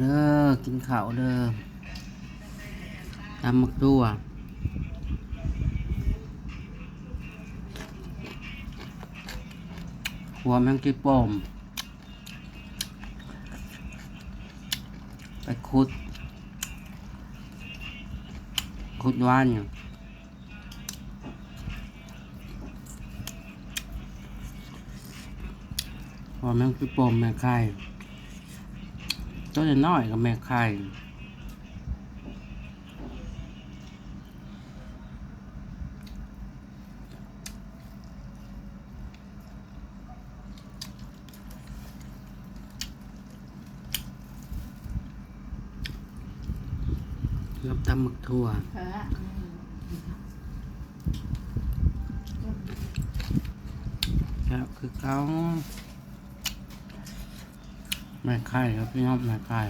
เด้อกินข้าวเด้อตำมักตัวหัวแมงกีป่มไปคุดคุดว่านอยู่หัวแมงกีโป่มแม่ไข่ ตัวน้อยๆกับแม่ไข่กับตำหมึกทั่ว เออ ครับคือเขา ไม่ไข่ครับพี่น้องไม่ไข่